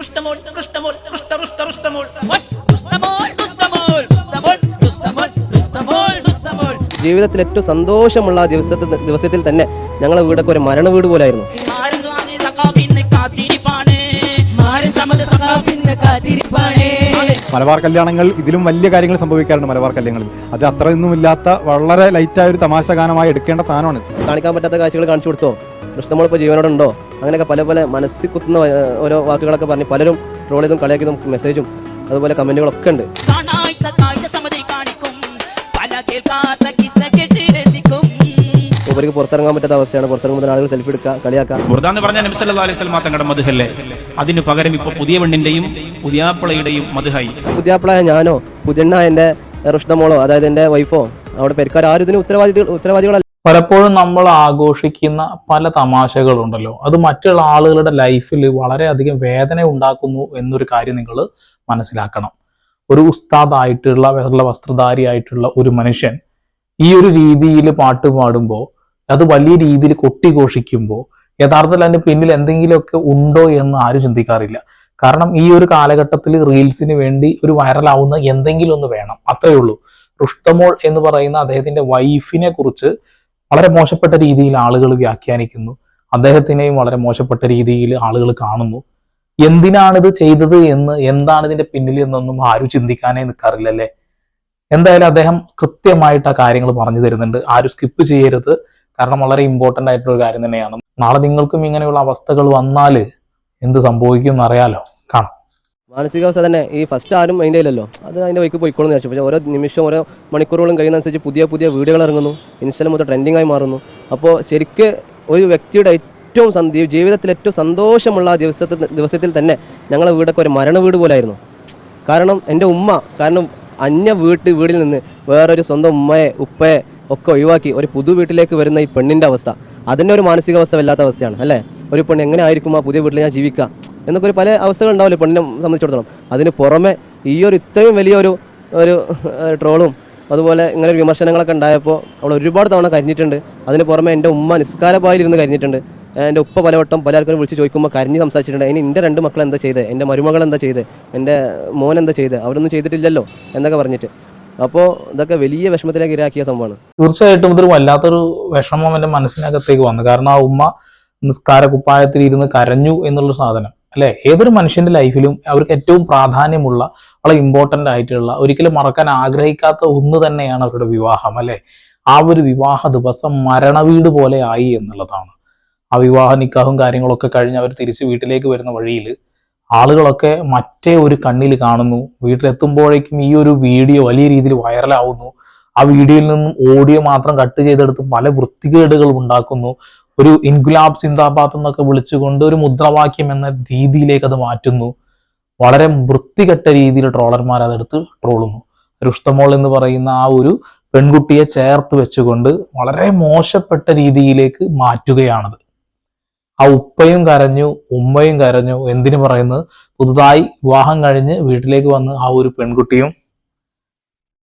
റുഷ്ടമോൾ റുഷ്ടമോൾ റുഷ്ട റുഷ്ട റുഷ്ടമോൾ റുസ്തമോൾ റുസ്തമോൾ റുസ്തമോൾ റുസ്തമോൾ റുസ്തമോൾ റുസ്തമോൾ ജീവിതത്തിൽ ഏറ്റവും സന്തോഷമുള്ള ആ ദിവസത്തിൽ ദിവസത്തിൽ തന്നെ ഞങ്ങളെ വീടൊക്കെ ഒരു മരണ വീട് പോലായിരുന്നു. മലബാർ കല്യാണങ്ങൾ ഇതിലും വലിയ കാര്യങ്ങൾ സംഭവിക്കാറുണ്ട് മലബാർ കല്യാണങ്ങളിൽ. അത് അത്രയൊന്നുമില്ലാത്ത വളരെ ലൈറ്റായ ഒരു തമാശ ഗാനമായി എടുക്കേണ്ട സാധനമാണ് കാണിക്കാൻ പറ്റാത്ത കാഴ്ചകൾ കാണിച്ചു കൊടുത്തോ? കൃഷ്ണമോൾ ഇപ്പോൾ ജീവനോടെ ഉണ്ടോ? അങ്ങനെയൊക്കെ പല പല മനസ്സിൽ കുത്തുന്ന ഓരോ വാക്കുകളൊക്കെ പറഞ്ഞ് പലരും ട്രോൾ ചെയ്തും കളിയാക്കിയതും മെസ്സേജും അതുപോലെ കമന്റുകളൊക്കെ ഉണ്ട്. ഇവർക്ക് പുറത്തിറങ്ങാൻ പറ്റാത്ത അവസ്ഥയാണ്. പുറത്തിറങ്ങുമ്പോൾ ആളുകൾ സെൽഫി എടുക്കുക കളിയാക്കുക. മുർദാ എന്ന് പറഞ്ഞ നബി സല്ലല്ലാഹു അലൈഹി വസല്ലം തങ്ങളുടെ മധുഹല്ലേ അതിന് പകരം ഇപ്പൊ പുതിയ പെണ്ണിന്റെയും പുതിയാപ്പിളയുടെയും മധുഹായി പുതിയാപ്പിളായ ഞാനോ പുതിയണ്ണ എന്റെ റുഷ്ണമോളോ അതായത് എന്റെ വൈഫോ അവിടെ പെരുക്കാർ ആരും ഇതിന് ഉത്തരവാദികൾ ഉത്തരവാദികളല്ല. പലപ്പോഴും നമ്മൾ ആഘോഷിക്കുന്ന പല തമാശകളുണ്ടല്ലോ. അത് മറ്റുള്ള ആളുകളുടെ ലൈഫിൽ വളരെയധികം വേദന ഉണ്ടാക്കുന്നു എന്നൊരു കാര്യം നിങ്ങൾ മനസ്സിലാക്കണം. ഒരു ഉസ്താദായിട്ടുള്ള വെള്ള വസ്ത്രധാരിയായിട്ടുള്ള ഒരു മനുഷ്യൻ ഈ ഒരു രീതിയിൽ പാട്ട് പാടുമ്പോൾ അത് വലിയ രീതിയിൽ കൊട്ടിഘോഷിക്കുമ്പോൾ യഥാർത്ഥത്തിൽ അതിന് പിന്നിൽ എന്തെങ്കിലുമൊക്കെ ഉണ്ടോ എന്ന് ആരും ചിന്തിക്കാറില്ല. കാരണം ഈ ഒരു കാലഘട്ടത്തിൽ റീൽസിന് വേണ്ടി ഒരു വൈറലാവുന്ന എന്തെങ്കിലും ഒന്ന് വേണം. അത്രയേ ഉള്ളൂ. റുഷ്ടമോൾ എന്ന് പറയുന്ന അദ്ദേഹത്തിന്റെ വൈഫിനെ കുറിച്ച് വളരെ മോശപ്പെട്ട രീതിയിൽ ആളുകൾ വ്യാഖ്യാനിക്കുന്നു. അദ്ദേഹത്തിനെയും വളരെ മോശപ്പെട്ട രീതിയിൽ ആളുകൾ കാണുന്നു. എന്തിനാണിത് ചെയ്തത് എന്ന് എന്താണ് ഇതിന്റെ പിന്നിൽ എന്നൊന്നും ആരും ചിന്തിക്കാനേ നിൽക്കാറില്ലല്ലേ എന്തായാലും അദ്ദേഹം കൃത്യമായിട്ട് ആ കാര്യങ്ങൾ പറഞ്ഞു തരുന്നുണ്ട്. ആരും സ്കിപ്പ് ചെയ്യരുത്. കാരണം വളരെ ഇമ്പോർട്ടന്റ് ആയിട്ടുള്ള ഒരു കാര്യം തന്നെയാണ്. നാളെ നിങ്ങൾക്കും ഇങ്ങനെയുള്ള അവസ്ഥകൾ വന്നാൽ എന്ത് സംഭവിക്കും എന്നറിയാലോ മാനസികാവസ്ഥ തന്നെ ഈ ഫസ്റ്റ് ആരും അതിന്റെ ഇല്ലല്ലോ അത് അതിന്റെ വൈക്ക് പോയിക്കോളും വിചാരിച്ചു. പക്ഷേ ഓരോ നിമിഷം ഓരോ മണിക്കൂറുകളും കഴിയുന്നതനുസരിച്ച് പുതിയ പുതിയ വീഡിയോകൾ ഇറങ്ങുന്നു. ഇൻസ്റ്റയിൽ മൊത്തം ട്രെൻഡിങ് ആയി മാറുന്നു. അപ്പോൾ ശരിക്ക് ഒരു വ്യക്തിയുടെ ഏറ്റവും സന്ധി ജീവിതത്തിൽ ഏറ്റവും സന്തോഷമുള്ള ദിവസത്തിൽ ദിവസത്തിൽ തന്നെ ഞങ്ങളെ വീടൊക്കെ ഒരു മരണ വീട് പോലായിരുന്നു. കാരണം എന്റെ ഉമ്മ കാരണം അന്യ വീട്ട് വീടിൽ നിന്ന് വേറൊരു സ്വന്തം ഉമ്മയെ ഉപ്പയെ ഒക്കെ ഒഴിവാക്കി ഒരു പുതു വീട്ടിലേക്ക് വരുന്ന ഈ പെണ്ണിന്റെ അവസ്ഥ. അതിന്റെ ഒരു മാനസികാവസ്ഥ വല്ലാത്ത അവസ്ഥയാണ് അല്ലേ? ഒരു പെണ്ണ് എങ്ങനെ ആയിരിക്കും ആ പുതിയ വീട്ടിൽ ഞാൻ ജീവിക്കുക? എന്നൊക്കെ ഒരു പല അവസ്ഥകൾ ഉണ്ടാവില്ലേ പെണ്ണിനെ സംബന്ധിച്ചിടത്തോളം. അതിന് പുറമെ ഈ ഒരു ഇത്രയും വലിയൊരു ഒരു ട്രോളും അതുപോലെ ഇങ്ങനെ വിമർശനങ്ങളൊക്കെ ഉണ്ടായപ്പോൾ അവൾ ഒരുപാട് തവണ കരഞ്ഞിട്ടുണ്ട്. അതിന് പുറമെ എന്റെ ഉമ്മ നിസ്കാരപായിലിരുന്ന് കരഞ്ഞിട്ടുണ്ട്. എന്റെ ഉപ്പ പലവട്ടം പല ആൾക്കാരും വിളിച്ച് ചോദിക്കുമ്പോൾ കരഞ്ഞ് സംസാരിച്ചിട്ടുണ്ട്. ഇനി എന്റെ രണ്ട് മക്കൾ എന്താ ചെയ്തത് എന്റെ മരുമകൾ എന്താ ചെയ്തത് എന്റെ മോൻ എന്താ ചെയ്തത് അവരൊന്നും ചെയ്തിട്ടില്ലല്ലോ എന്നൊക്കെ പറഞ്ഞിട്ട്. അപ്പോൾ ഇതൊക്കെ വലിയ വിഷമത്തിലേക്ക് ഇരാക്കിയ സംഭവമാണ്. തീർച്ചയായിട്ടും ഇതൊരു വല്ലാത്തൊരു വിഷമം എന്റെ മനസ്സിനകത്തേക്ക് വന്നു. കാരണം ആ ഉമ്മ നിസ്കാര കുപ്പായത്തിൽ ഇരുന്ന് കരഞ്ഞു എന്നുള്ള സാധനം. അല്ലെ? ഏതൊരു മനുഷ്യന്റെ ലൈഫിലും അവർക്ക് ഏറ്റവും പ്രാധാന്യമുള്ള വളരെ ഇമ്പോർട്ടന്റ് ആയിട്ടുള്ള ഒരിക്കലും മറക്കാൻ ആഗ്രഹിക്കാത്ത ഒന്ന് തന്നെയാണ് അവരുടെ വിവാഹം അല്ലെ? ആ ഒരു വിവാഹ ദിവസം മരണവീട് പോലെ ആയി എന്നുള്ളതാണ്. ആ വിവാഹ നിക്കാഹും കാര്യങ്ങളൊക്കെ കഴിഞ്ഞ് അവർ തിരിച്ച് വീട്ടിലേക്ക് വരുന്ന വഴിയിൽ ആളുകളൊക്കെ മറ്റേ ഒരു കണ്ണിൽ കാണുന്നു. വീട്ടിലെത്തുമ്പോഴേക്കും ഈ ഒരു വീഡിയോ വലിയ രീതിയിൽ വൈറലാവുന്നു ആ വീഡിയോയിൽ നിന്നും ഓഡിയോ മാത്രം കട്ട് ചെയ്തെടുത്ത് പല വൃത്തികേടുകൾ ഉണ്ടാക്കുന്നു. ഒരു ഇൻഗുലാബ് സിന്ദാബാദ് എന്നൊക്കെ വിളിച്ചുകൊണ്ട് ഒരു മുദ്രാവാക്യം എന്ന രീതിയിലേക്ക് അത് മാറ്റുന്നു. വളരെ വൃത്തികെട്ട രീതിയിൽ ട്രോളർമാർ അതെടുത്ത് ട്രോളുന്നു രുഷ്ടമോൾ എന്ന് പറയുന്ന ആ ഒരു പെൺകുട്ടിയെ ചേർത്ത് വെച്ചുകൊണ്ട് വളരെ മോശപ്പെട്ട രീതിയിലേക്ക് മാറ്റുകയാണത്. ആ ഉപ്പയും കരഞ്ഞു ഉമ്മയും കരഞ്ഞു എന്തിനു പറയുന്നത്? പുതുതായി വിവാഹം കഴിഞ്ഞ് വീട്ടിലേക്ക് വന്ന് ആ ഒരു പെൺകുട്ടിയും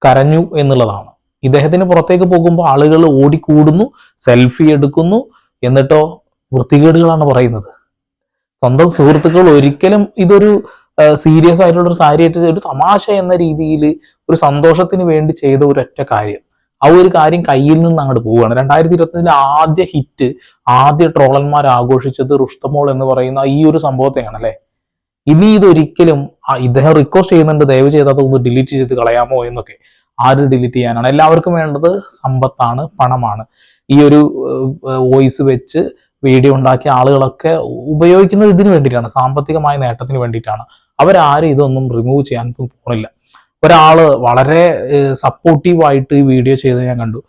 കരഞ്ഞു എന്നുള്ളതാണ്. ഇദ്ദേഹത്തിന് പുറത്തേക്ക് പോകുമ്പോൾ ആളുകൾ ഓടിക്കൂടുന്നു സെൽഫി എടുക്കുന്നു എന്നിട്ടോ വൃത്തികേടുകളാണ് പറയുന്നത്. സ്വന്തം സുഹൃത്തുക്കൾ ഒരിക്കലും ഇതൊരു സീരിയസ് ആയിട്ടുള്ള ഒരു കാര്യമായിട്ട് ഒരു തമാശ എന്ന രീതിയിൽ ഒരു സന്തോഷത്തിന് വേണ്ടി ചെയ്ത ഒരൊറ്റ കാര്യം. ആ ഒരു കാര്യം കയ്യിൽ നിന്ന് അങ്ങോട്ട് പോവുകയാണ്. രണ്ടായിരത്തി ഇരുപത്തഞ്ചിലെ ആദ്യ ഹിറ്റ് ആദ്യ ട്രോളന്മാർ ആഘോഷിച്ചത് റുഷ്ടമോൾ എന്ന് പറയുന്ന ഈ ഒരു സംഭവത്തെയാണ് അല്ലെ? ഇനി ഇതൊരിക്കലും ഇദ്ദേഹം റിക്വസ്റ്റ് ചെയ്യുന്നുണ്ട് ദയവ് ചെയ്ത് അതൊന്ന് ഡിലീറ്റ് ചെയ്ത് കളയാമോ എന്നൊക്കെ. ആര് ഡിലീറ്റ് ചെയ്യാനാണ്? എല്ലാവർക്കും വേണ്ടത് സമ്പത്താണ് പണമാണ്. ഈ ഒരു വോയിസ് വെച്ച് വീഡിയോ ഉണ്ടാക്കിയ ആളുകളൊക്കെ ഉപയോഗിക്കുന്നത് ഇതിനു വേണ്ടിയിട്ടാണ് സാമ്പത്തികമായ നേട്ടത്തിന് വേണ്ടിയിട്ടാണ്. അവരാരും ഇതൊന്നും റിമൂവ് ചെയ്യാൻ പോകുന്നില്ല ഒരാൾ വളരെ സപ്പോർട്ടീവായിട്ട് ഈ വീഡിയോ ചെയ്ത് ഞാൻ കണ്ടു.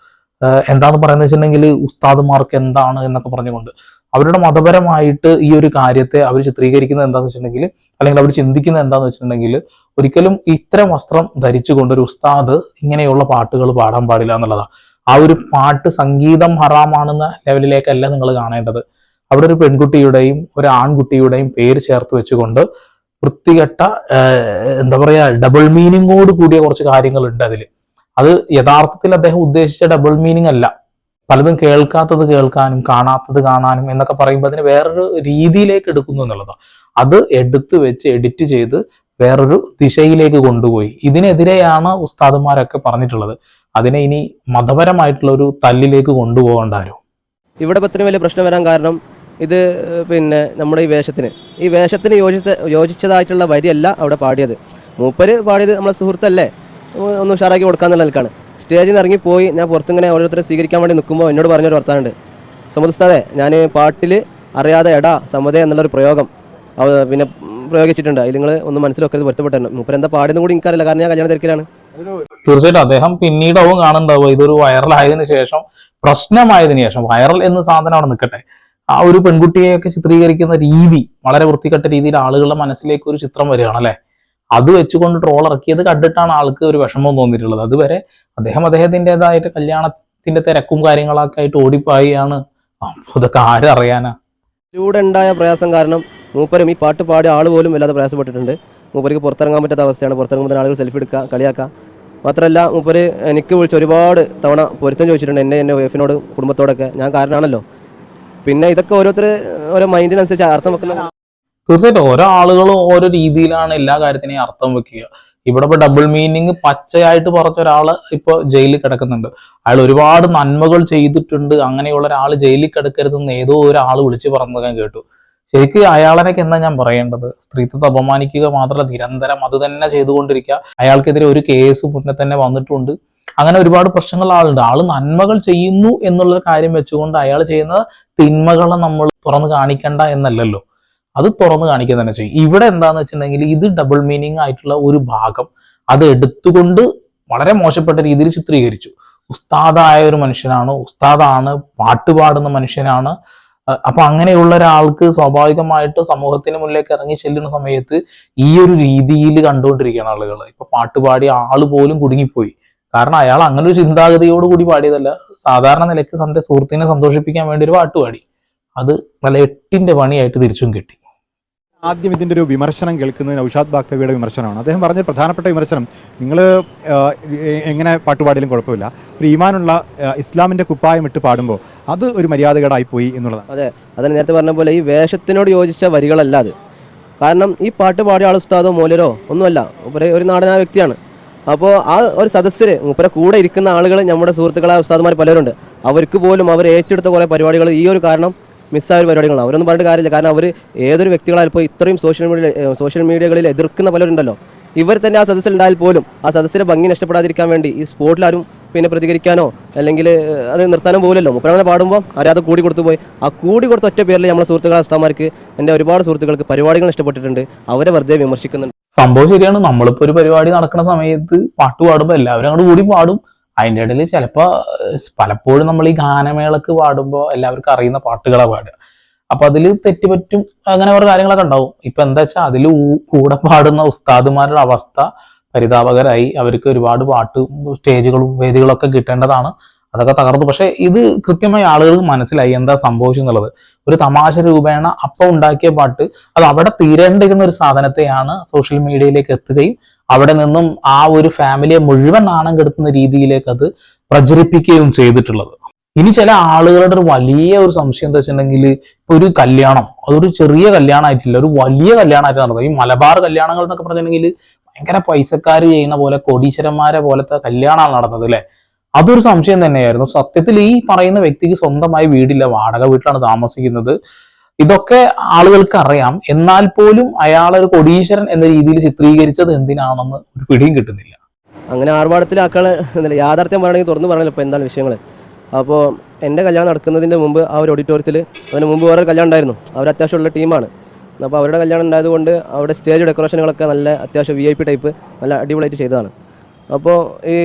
എന്താണ് പറയുന്നത് വെച്ചിട്ടുണ്ടെങ്കിൽ ഉസ്താദുമാർക്ക് എന്താണ് എന്നൊക്കെ പറഞ്ഞുകൊണ്ട് അവരുടെ മതപരമായിട്ട് ഈ ഒരു കാര്യത്തെ അവർ ചിത്രീകരിക്കുന്നത് എന്താണെന്ന് വെച്ചിട്ടുണ്ടെങ്കിൽ അല്ലെങ്കിൽ അവർ ചിന്തിക്കുന്നത് എന്താണെന്ന് വെച്ചിട്ടുണ്ടെങ്കിൽ ഒരിക്കലും ഇത്തരം വസ്ത്രം ധരിച്ചുകൊണ്ട് ഒരു ഉസ്താദ് ഇങ്ങനെയുള്ള പാട്ടുകൾ പാടാൻ പാടില്ല എന്നുള്ളതാണ് ആ ഒരു പാട്ട് സംഗീതം ഹറാമാണെന്ന ലെവലിലേക്കല്ല നിങ്ങൾ കാണേണ്ടത്. അവിടെ ഒരു പെൺകുട്ടിയുടെയും ഒരു ആൺകുട്ടിയുടെയും പേര് ചേർത്ത് വെച്ചുകൊണ്ട് വൃത്തികെട്ട എന്താ പറയാ ഡബിൾ മീനിങ്ങോട് കൂടിയ കുറച്ച് കാര്യങ്ങളുണ്ട് അതിൽ അത് യഥാർത്ഥത്തിൽ അദ്ദേഹം ഉദ്ദേശിച്ച ഡബിൾ മീനിങ് അല്ല. പലതും കേൾക്കാത്തത് കേൾക്കാനും കാണാത്തത് കാണാനും എന്നൊക്കെ പറയുമ്പോൾ അതിന് വേറൊരു രീതിയിലേക്ക് എടുക്കുന്നു എന്നുള്ളതാണ് അത് എടുത്തു വെച്ച് എഡിറ്റ് ചെയ്ത് വേറൊരു ദിശയിലേക്ക് കൊണ്ടുപോയി. ഇതിനെതിരെയാണ് ഉസ്താദുമാരൊക്കെ പറഞ്ഞിട്ടുള്ളത്. അതിനെ ഇനി മതപരമായിട്ടുള്ള ഒരു തല്ലിലേക്ക് കൊണ്ടുപോകണ്ടാരോ ഇവിടെ ഇത്രയും വലിയ പ്രശ്നം വരാൻ കാരണം ഇത് പിന്നെ നമ്മുടെ ഈ വേഷത്തിന്. ഈ വേഷത്തിന് യോജിച്ച യോജിച്ചതായിട്ടുള്ള വരിയല്ല അവിടെ പാടിയത്. മൂപ്പര് പാടിയത് നമ്മളെ സുഹൃത്തല്ലേ? ഒന്ന് ഉഷാറാക്കി കൊടുക്കാന്നുള്ള നിൽക്കാണ് സ്റ്റേജിൽ നിന്ന് ഇറങ്ങിപ്പോയി ഞാൻ പുറത്തിങ്ങനെ ഓരോരുത്തരെ സ്വീകരിക്കാൻ വേണ്ടി നിൽക്കുമ്പോൾ എന്നോട് പറഞ്ഞൊരു വർത്താനുണ്ട്. സമുദ്രസ്ഥാതെ ഞാൻ പാട്ടിൽ അറിയാതെ എടാ സമ്മതേ എന്നുള്ളൊരു പ്രയോഗം പിന്നെ പ്രയോഗിച്ചിട്ടുണ്ട്. അതിൽ നിങ്ങൾ ഒന്ന് മനസ്സിലൊക്കെ പൊരുത്തപ്പെട്ടിട്ടുണ്ട് മൂപ്പരെന്താ പാടുന്ന കൂടി എനിക്കറിയില്ല കാരണം ഞാൻ കല്യാണ തിരക്കിലാണ്. തീർച്ചയായിട്ടും അദ്ദേഹം പിന്നീടാവും കാണുന്നുണ്ടാവുക. ഇതൊരു വൈറൽ ആയതിനു ശേഷം പ്രശ്നമായതിനു ശേഷം വൈറൽ എന്ന സാധനം അവിടെ നിൽക്കട്ടെ. ആ ഒരു പെൺകുട്ടിയെയൊക്കെ ചിത്രീകരിക്കുന്ന രീതി വളരെ വൃത്തികെട്ട രീതിയിൽ ആളുകളുടെ മനസ്സിലേക്ക് ഒരു ചിത്രം വരികയാണ് അല്ലെ? അത് വെച്ചുകൊണ്ട് ട്രോൾ ഇറക്കിയത് കണ്ടിട്ടാണ് ആൾക്ക് ഒരു വിഷമം തോന്നിയിട്ടുള്ളത്. അതുവരെ അദ്ദേഹം അദ്ദേഹത്തിന്റെതായിട്ട് കല്യാണത്തിന്റെ തിരക്കും കാര്യങ്ങളൊക്കെ ആയിട്ട് ഓടിപ്പോയാണ്. അതൊക്കെ ആരറിയാനാ ഇതിലൂടെ ഉണ്ടായ പ്രയാസം കാരണം മൂപ്പരും ഈ പാട്ട് പാടിയ ആൾ പോലും വല്ലാതെ പ്രയാസപ്പെട്ടിട്ടുണ്ട്. മൂപ്പർക്ക് പുറത്തിറങ്ങാൻ പറ്റാത്ത അവസ്ഥയാണ്. പുറത്തിറങ്ങുമ്പോൾ ആളുകൾ സെൽഫി എടുക്കുക കളിയാക്കുക. മാത്രമല്ല മൂപ്പര് എനിക്ക് വിളിച്ച് ഒരുപാട് തവണ പൊരുത്തം ചോദിച്ചിട്ടുണ്ട് എന്നെ എന്റെ വൈഫിനോട് കുടുംബത്തോടൊക്കെ. ഞാൻ കാരണമാണല്ലോ. പിന്നെ ഇതൊക്കെ ഓരോരുത്തർ ഓരോ മൈൻഡിനനുസരിച്ച് അർത്ഥം വെക്കുന്ന തീർച്ചയായിട്ടും ഓരോ ആളുകളും ഓരോ രീതിയിലാണ് എല്ലാ കാര്യത്തിനെയും അർത്ഥം വെക്കുക. ഇവിടെ ഇപ്പൊ ഡബിൾ മീനിങ് പച്ചയായിട്ട് പറഞ്ഞ ഒരാൾ ഇപ്പൊ ജയിലിൽ കിടക്കുന്നുണ്ട്. അയാൾ ഒരുപാട് നന്മകൾ ചെയ്തിട്ടുണ്ട്. അങ്ങനെയുള്ള ഒരാൾ ജയിലിൽ കിടക്കരുതെന്ന് ഏതോ ഒരാൾ വിളിച്ചു പറഞ്ഞതൊക്കെ കേട്ടു. ശരിക്കും അയാളനൊക്കെ എന്താ ഞാൻ പറയേണ്ടത്? സ്ത്രീത്വത്തെ അപമാനിക്കുക മാത്രമല്ല നിരന്തരം അത് തന്നെ ചെയ്തുകൊണ്ടിരിക്കുക. അയാൾക്കെതിരെ ഒരു കേസ് മുന്നേ തന്നെ വന്നിട്ടുണ്ട്. അങ്ങനെ ഒരുപാട് പ്രശ്നങ്ങൾ ആളുണ്ട്. ആൾ നന്മകൾ ചെയ്യുന്നു എന്നുള്ള കാര്യം വെച്ചുകൊണ്ട് അയാൾ ചെയ്യുന്ന തിന്മകളെ നമ്മൾ തുറന്ന് കാണിക്കണ്ട എന്നല്ലല്ലോ. അത് തുറന്ന് കാണിക്കുക തന്നെ ചെയ്യും. ഇവിടെ എന്താന്ന് വെച്ചിട്ടുണ്ടെങ്കിൽ ഇത് ഡബിൾ മീനിങ് ആയിട്ടുള്ള ഒരു ഭാഗം അത് എടുത്തുകൊണ്ട് വളരെ മോശപ്പെട്ട രീതിയിൽ ചിത്രീകരിച്ചു. ഉസ്താദായ ഒരു മനുഷ്യനാണ്. ഉസ്താദാണ് പാട്ടുപാടുന്ന മനുഷ്യനാണ്. അപ്പൊ അങ്ങനെയുള്ള ഒരാൾക്ക് സ്വാഭാവികമായിട്ട് സമൂഹത്തിന് മുന്നിലേക്ക് ഇറങ്ങി ചെല്ലുന്ന സമയത്ത് ഈ ഒരു രീതിയിൽ കണ്ടുകൊണ്ടിരിക്കുകയാണ് ആളുകൾ ഇപ്പൊ പാട്ട് പാടിയ ആൾ പോലും കുടുങ്ങിപ്പോയി. കാരണം അയാൾ അങ്ങനെ ഒരു ചിന്താഗതിയോട് കൂടി പാടിയതല്ല. സാധാരണ നിലയ്ക്ക് തന്റെ സുഹൃത്തിനെ സന്തോഷിപ്പിക്കാൻ വേണ്ടി ഒരു പാട്ട് പാടി. അത് നല്ല എട്ടിന്റെ പണിയായിട്ട് തിരിച്ചും കിട്ടി. ആദ്യം ഇതിന്റെ ഒരു വിമർശനം കേൾക്കുന്നത് നൌഷാദ് ബാക്കവിയുടെ വിമർശനമാണ്. അദ്ദേഹം പറഞ്ഞ പ്രധാനപ്പെട്ട വിമർശനം നിങ്ങൾ എങ്ങനെ പാട്ടുപാടിയാലും കുഴപ്പമില്ല ഒരു ഈമാനുള്ള ഇസ്ലാമിന്റെ കുപ്പായം ഇട്ട് പാടുമ്പോൾ അത് ഒരു മര്യാദകേടായി പോയി എന്നുള്ളതാണ്. അതെ അതിന് നേരത്തെ പറഞ്ഞ പോലെ ഈ വേഷത്തിനോട് യോജിച്ച വരികളല്ല അത്. കാരണം ഈ പാട്ട് പാടിയ ആൾ ഉസ്താദോ മൂലരോ ഒന്നുമല്ല ഒരു നാടനായ വ്യക്തിയാണ്. അപ്പോൾ ആ ഒരു സദസ്സിൽ മൂപ്പരെ കൂടെ ഇരിക്കുന്ന ആളുകൾ നമ്മുടെ സുഹൃത്തുക്കളായ ഉസ്താദുമാർ പലരുണ്ട്. അവർക്ക് പോലും അവർ ഏറ്റെടുത്ത കുറേ പരിപാടികൾ ഈ ഒരു കാരണം മിസ്സായ ഒരു പരിപാടികളാണ്. അവരൊന്നും പറഞ്ഞിട്ട് കാര്യമില്ല. കാരണം അവർ ഏതൊരു വ്യക്തികളായാലും ഇപ്പോൾ ഇത്രയും സോഷ്യൽ മീഡിയ സോഷ്യൽ മീഡിയകളിൽ എതിർക്കുന്ന പലരുണ്ടല്ലോ. ഇവർ തന്നെ ആ സദസ്സിൽ ഉണ്ടായാൽ പോലും ആ സദസ്സിലെ ഭംഗി നഷ്ടപ്പെടാതിരിക്കാൻ വേണ്ടി ഈ സ്പോട്ടിൽ ആരും പിന്നെ പ്രതികരിക്കാനോ അല്ലെങ്കിൽ അത് നിർത്താനോ പോകില്ലല്ലോ മുപ്പരങ്ങനെ പാടുമ്പോൾ അവരത് കൂടി കൊടുത്തു പോയി? ആ കൂടി കൊടുത്ത ഒറ്റ പേരിൽ നമ്മുടെ സുഹൃത്തുക്കളെ ഉസ്താമാർക്ക് എന്റെ ഒരുപാട് സുഹൃത്തുക്കൾക്ക് പരിപാടികൾ ഇഷ്ടപ്പെട്ടിട്ടുണ്ട് അവരെ വെറുതെ വിമർശിക്കുന്നുണ്ട്. സംഭവം ശരിയാണ്. നമ്മളിപ്പോൾ ഒരു പരിപാടി നടക്കുന്ന സമയത്ത് പാട്ട് പാടുമ്പോൾ എല്ലാവരും അങ്ങോട്ട് കൂടി പാടും. അതിന്റെ ഇടയിൽ ചിലപ്പോൾ പലപ്പോഴും നമ്മൾ ഈ ഗാനമേളക്ക് പാടുമ്പോൾ എല്ലാവർക്കും അറിയുന്ന പാട്ടുകളാണ് പാടുക. അപ്പൊ അതിൽ തെറ്റുപറ്റും അങ്ങനെ ഓരോ കാര്യങ്ങളൊക്കെ ഉണ്ടാവും. ഇപ്പൊ എന്താ വെച്ചാൽ അതിൽ കൂടെ പാടുന്ന ഉസ്താദുമാരുടെ അവസ്ഥ പരിതാപകരായി. അവർക്ക് ഒരുപാട് പാട്ട് സ്റ്റേജുകളും വേദികളൊക്കെ കിട്ടേണ്ടതാണ്. അതൊക്കെ തകർന്നു. പക്ഷെ ഇത് കൃത്യമായി ആളുകൾക്ക് മനസ്സിലായി എന്താ സംഭവിച്ചെന്നുള്ളത് ഒരു തമാശ രൂപേണ അപ്പം ഉണ്ടാക്കിയ പാട്ട് അത് അവിടെ തീരേണ്ടിരുന്ന ഒരു സാധനത്തെയാണ് സോഷ്യൽ മീഡിയയിലേക്ക് എത്തുകയും അവിടെ നിന്നും ആ ഒരു ഫാമിലിയെ മുഴുവൻ നാണം കെടുത്തുന്ന രീതിയിലേക്ക് അത് പ്രചരിപ്പിക്കുകയും ചെയ്തിട്ടുള്ളത്. ഇനി ചില ആളുകളുടെ ഒരു വലിയ ഒരു സംശയം എന്താ വെച്ചിട്ടുണ്ടെങ്കിൽ ഇപ്പൊ ഒരു കല്യാണം അതൊരു ചെറിയ കല്യാണമായിട്ടില്ല ഒരു വലിയ കല്യാണമായിട്ട് നടന്നത് ഈ മലബാർ കല്യാണങ്ങൾ എന്നൊക്കെ പറഞ്ഞിട്ടുണ്ടെങ്കിൽ ഭയങ്കര പൈസക്കാർ ചെയ്യുന്ന പോലെ കോടീശ്വരന്മാരെ പോലത്തെ കല്യാണമാണ് നടന്നത് അല്ലെ? അതൊരു സംശയം തന്നെയായിരുന്നു. സത്യത്തിൽ ഈ പറയുന്ന വ്യക്തിക്ക് സ്വന്തമായി വീടില്ല വാടക വീട്ടിലാണ് താമസിക്കുന്നത്. ഇതൊക്കെ ആളുകൾക്ക് അറിയാം എന്നാൽ പോലും അയാൾ ഒരു കൊടീശ്വരൻ എന്ന രീതിയിൽ ചിത്രീകരിച്ചത് എന്തിനാണെന്ന് ഒരു പിടിയും കിട്ടുന്നില്ല. അങ്ങനെ ആർഭാടത്തിലാക്കാണ് എന്നല്ല യാഥാർത്ഥ്യം പറയണമെങ്കിൽ തുറന്നു പറയണല്ലോ ഇപ്പോൾ എന്താണ് വിഷയങ്ങൾ. അപ്പോൾ എന്റെ കല്യാണം നടക്കുന്നതിന്റെ മുമ്പ് ആ ഒരു ഓഡിറ്റോറിയത്തിൽ അതിന് മുമ്പ് വേറെ കല്യാണം ഉണ്ടായിരുന്നു. അവർ അത്യാവശ്യമുള്ള ടീമാണ്. അപ്പോൾ അവരുടെ കല്യാണം ഉണ്ടായതുകൊണ്ട് അവിടെ സ്റ്റേജ് ഡെക്കറേഷനുകളൊക്കെ നല്ല അത്യാവശ്യം വി ഐ പി ടൈപ്പ് നല്ല അടിപൊളിയായിട്ട് ചെയ്തതാണ്. അപ്പോൾ ഈ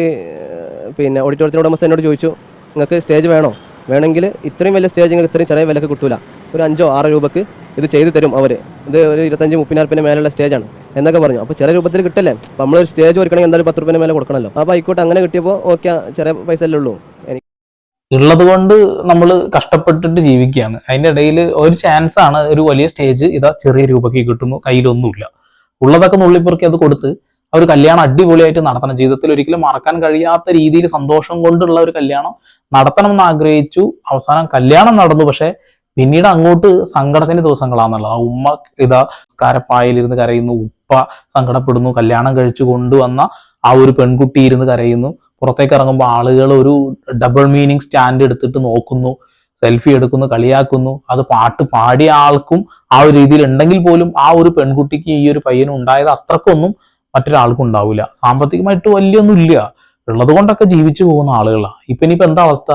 പിന്നെ ഓഡിറ്റോറിയത്തിന്റെ ഉടമസ്ഥ എന്നോട് ചോദിച്ചു നിങ്ങൾക്ക് സ്റ്റേജ് വേണോ? വേണമെങ്കിൽ ഇത്രയും വലിയ സ്റ്റേജ് നിങ്ങൾക്ക് ഇത്രയും ചെറിയ വിലക്ക് കിട്ടൂല. ഒരു അഞ്ചോ ആറോ രൂപക്ക് ഇത് ചെയ്ത് തരും അവർ ഇത് ഒരു ഇരുപത്തഞ്ച് മുപ്പതിനായിരം റുപ്യന്റെ മേലുള്ള സ്റ്റേജാണ്. എന്നൊക്കെ പറഞ്ഞു. അപ്പോൾ ചെറിയ രൂപത്തിൽ കിട്ടല്ലേ? അപ്പോൾ നമ്മൾ സ്റ്റേജ് ഒരുക്കണമെങ്കിൽ എന്തായാലും പത്ത് റുപ്യന്റെ മേലെ കൊടുക്കണമല്ലോ. അപ്പോൾ ആയിക്കോട്ടെ അങ്ങനെ കിട്ടിയപ്പോൾ ഓക്കെ ചെറിയ പൈസ അല്ലേ ഉള്ളൂ. എനിക്ക് ഉള്ളത് കൊണ്ട് നമ്മൾ കഷ്ടപ്പെട്ടിട്ട് ജീവിക്കുകയാണ്. അതിന്റെ ഇടയിൽ ഒരു ചാൻസ് ആണ് ഒരു വലിയ സ്റ്റേജ് ഇതാ ചെറിയ രൂപയ്ക്ക് കിട്ടുന്നു കയ്യിലൊന്നുമില്ല. ഉള്ളതൊക്കെ നുള്ളിപ്പുറക്കി അത് കൊടുത്ത് ആ ഒരു കല്യാണം അടിപൊളിയായിട്ട് നടത്തണം. ജീവിതത്തിൽ ഒരിക്കലും മറക്കാൻ കഴിയാത്ത രീതിയിൽ സന്തോഷം കൊണ്ടുള്ള ഒരു കല്യാണം നടത്തണം എന്ന് ആഗ്രഹിച്ചു. അവസാനം കല്യാണം നടന്നു. പക്ഷെ പിന്നീട് അങ്ങോട്ട് സങ്കടത്തിന്റെ ദിവസങ്ങളാണെന്നുള്ളത് ആ ഉമ്മ ഇതാ കരപ്പായലിരുന്ന് കരയുന്നു ഉപ്പ സങ്കടപ്പെടുന്നു കല്യാണം കഴിച്ചു കൊണ്ടുവന്ന ആ ഒരു പെൺകുട്ടി ഇരുന്ന് കരയുന്നു. പുറത്തേക്ക് ഇറങ്ങുമ്പോൾ ആളുകൾ ഒരു ഡബിൾ മീനിങ് സ്റ്റാൻഡ് എടുത്തിട്ട് നോക്കുന്നു സെൽഫി എടുക്കുന്നു കളിയാക്കുന്നു. അത് പാട്ട് പാടിയ ആൾക്കും ആ ഒരു രീതിയിൽ ഉണ്ടെങ്കിൽ പോലും ആ ഒരു പെൺകുട്ടിക്ക് ഈ ഒരു പയ്യനും ഉണ്ടായത് അത്രക്കൊന്നും മറ്റൊരാൾക്കും ഉണ്ടാവില്ല. സാമ്പത്തികമായിട്ട് വലിയൊന്നും ഇല്ല ഉള്ളത് കൊണ്ടൊക്കെ ജീവിച്ചു പോകുന്ന ആളുകളാണ് ഇപ്പൊ ഇനിയിപ്പോ എന്താ അവസ്ഥ?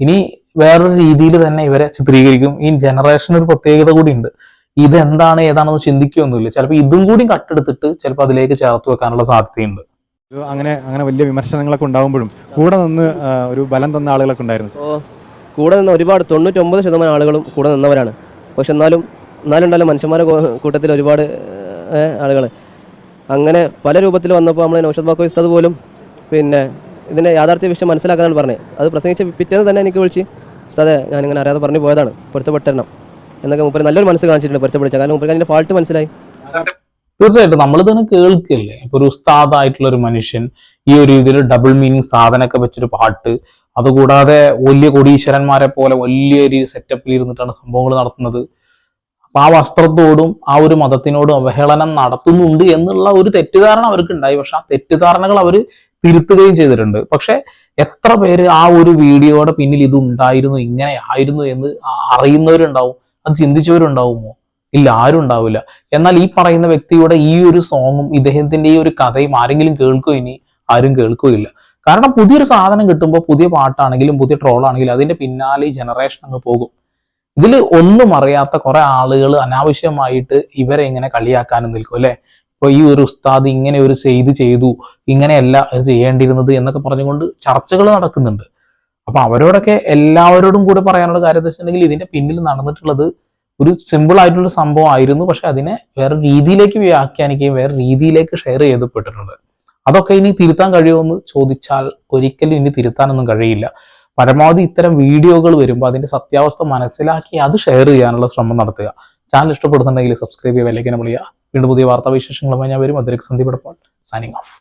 ഇനി വേറൊരു രീതിയിൽ തന്നെ ഇവരെ ചിത്രീകരിക്കും. ഈ ജനറേഷൻ ഒരു പ്രത്യേകത കൂടി ഉണ്ട് ഇതെന്താണ് ഏതാണെന്ന് ചിന്തിക്കുകയൊന്നുമില്ല ചിലപ്പോൾ ഇതും കൂടി കട്ടെടുത്തിട്ട് ചിലപ്പോൾ അതിലേക്ക് ചേർത്ത് വെക്കാനുള്ള സാധ്യതയുണ്ട്. അങ്ങനെ അങ്ങനെ വലിയ വിമർശനങ്ങളൊക്കെ ഉണ്ടാകുമ്പോഴും കൂടെ നിന്ന് ഒരു ബലം തന്ന ആളുകളൊക്കെ ഉണ്ടായിരുന്നു. കൂടെ നിന്ന് ഒരുപാട് തൊണ്ണൂറ്റൊമ്പത് ശതമാനം ആളുകളും കൂടെ നിന്നവരാണ്. പക്ഷെ എന്നാലും എന്നാലും മനുഷ്യന്മാരെ മനുഷ്യന്മാരുടെ കൂട്ടത്തിൽ ഒരുപാട് ആളുകൾ അങ്ങനെ പല രൂപത്തിൽ വന്നപ്പോൾ നമ്മൾ നൗഷദ് ബാക്കോ പോലും പിന്നെ ഇതിന്റെ യാഥാർത്ഥ്യ വിഷയം മനസ്സിലാക്കാനാണ് പറഞ്ഞത് അത് പ്രസംഗിച്ച് പിറ്റേന്ന് തന്നെ എനിക്ക് വിളിച്ച് ഉസ്താദെ ഞാനിങ്ങനെ അറിയാതെ പറഞ്ഞു പോയതാണ് പൊരുത്തപ്പെട്ടിരണം. എന്നൊക്കെ മുപ്പര് നല്ലൊരു മനസ്സ് കാണിച്ചിട്ടുണ്ട് പൊരുത്തപ്പെടിച്ച കാരണം മുപ്പർക്ക് അതിന്റെ ഫാൾട്ട് മനസ്സിലായി. തീർച്ചയായിട്ടും നമ്മൾ തന്നെ കേൾക്കില്ലേ? ഇപ്പൊ ഒരു ഉസ്താദായിട്ടുള്ള ഒരു മനുഷ്യൻ ഈ ഒരു രീതിയിൽ ഡബിൾ മീനിങ് സാധനമൊക്കെ വെച്ചൊരു പാട്ട് അതുകൂടാതെ വലിയ കൊടീശ്വരന്മാരെ പോലെ വലിയ ഒരു സെറ്റപ്പിൽ ഇരുന്നിട്ടാണ് സംഭവങ്ങൾ നടത്തുന്നത്. അപ്പൊ ആ വസ്ത്രത്തോടും ആ ഒരു മതത്തിനോടും അവഹേളനം നടത്തുന്നുണ്ട് എന്നുള്ള ഒരു തെറ്റിദ്ധാരണ അവർക്ക് ഉണ്ടായി പക്ഷെ ആ തെറ്റിദ്ധാരണകൾ അവർ തിരുത്തുകയും ചെയ്തിട്ടുണ്ട്. പക്ഷെ എത്ര പേര് ആ ഒരു വീഡിയോയുടെ പിന്നിൽ ഇത് ഉണ്ടായിരുന്നു ഇങ്ങനെ ആയിരുന്നു എന്ന് അറിയുന്നവരുണ്ടാവും? അത് ചിന്തിച്ചവരുണ്ടാവുമോ? ഇല്ല ആരും ഉണ്ടാവില്ല. എന്നാൽ ഈ പറയുന്ന വ്യക്തിയുടെ ഈ ഒരു സോങ്ങും ഇദ്ദേഹത്തിന്റെ ഈ ഒരു കഥയും ആരെങ്കിലും കേൾക്കോ ഇനി? ആരും കേൾക്കുകയില്ല കാരണം പുതിയൊരു സാധനം കിട്ടുമ്പോൾ പുതിയ പാട്ടാണെങ്കിലും പുതിയ ട്രോളാണെങ്കിലും അതിന്റെ പിന്നാലെ ഈ ജനറേഷൻ അങ്ങ് പോകും. ഇതിൽ ഒന്നും അറിയാത്ത കുറെ ആളുകൾ അനാവശ്യമായിട്ട് ഇവരെ ഇങ്ങനെ കളിയാക്കാനും നിൽക്കും അല്ലെ? ഇപ്പൊ ഈ ഒരു ഉസ്താദ് ഇങ്ങനെ ഒരു ചെയ്ത് ചെയ്തു ഇങ്ങനെയല്ല ചെയ്യേണ്ടിയിരുന്നത് എന്നൊക്കെ പറഞ്ഞുകൊണ്ട് ചർച്ചകൾ നടക്കുന്നുണ്ട്. അപ്പൊ അവരോടൊക്കെ എല്ലാവരോടും കൂടെ പറയാനുള്ള കാര്യം വെച്ചിട്ടുണ്ടെങ്കിൽ ഇതിന്റെ പിന്നിൽ നടന്നിട്ടുള്ളത് ഒരു സിമ്പിൾ ആയിട്ടുള്ള സംഭവം ആയിരുന്നു പക്ഷെ അതിനെ വേറെ രീതിയിലേക്ക് വ്യാഖ്യാനിക്കുകയും വേറെ രീതിയിലേക്ക് ഷെയർ ചെയ്തപ്പെട്ടിട്ടുണ്ട് അതൊക്കെ ഇനി തിരുത്താൻ കഴിയുമെന്ന് ചോദിച്ചാൽ ഒരിക്കലും ഇനി തിരുത്താനൊന്നും കഴിയില്ല. പരമാവധി ഇത്തരം വീഡിയോകൾ വരുമ്പോൾ അതിന്റെ സത്യാവസ്ഥ മനസ്സിലാക്കി അത് ഷെയർ ചെയ്യാനുള്ള ശ്രമം നടത്തുക. ചാനൽ ഇഷ്ടപ്പെടുന്നുണ്ടെങ്കിൽ സബ്സ്ക്രൈബ് ചെയ്യുക വിലക്കിനെ വിളിക്കുക വീണ്ടും പുതിയ വാർത്താ വിശേഷങ്ങളുമായി ഞാൻ വരും. അതിലേക്ക് സന്ധിപ്പെടുമ്പോൾ സൈനിങ് ഓഫ്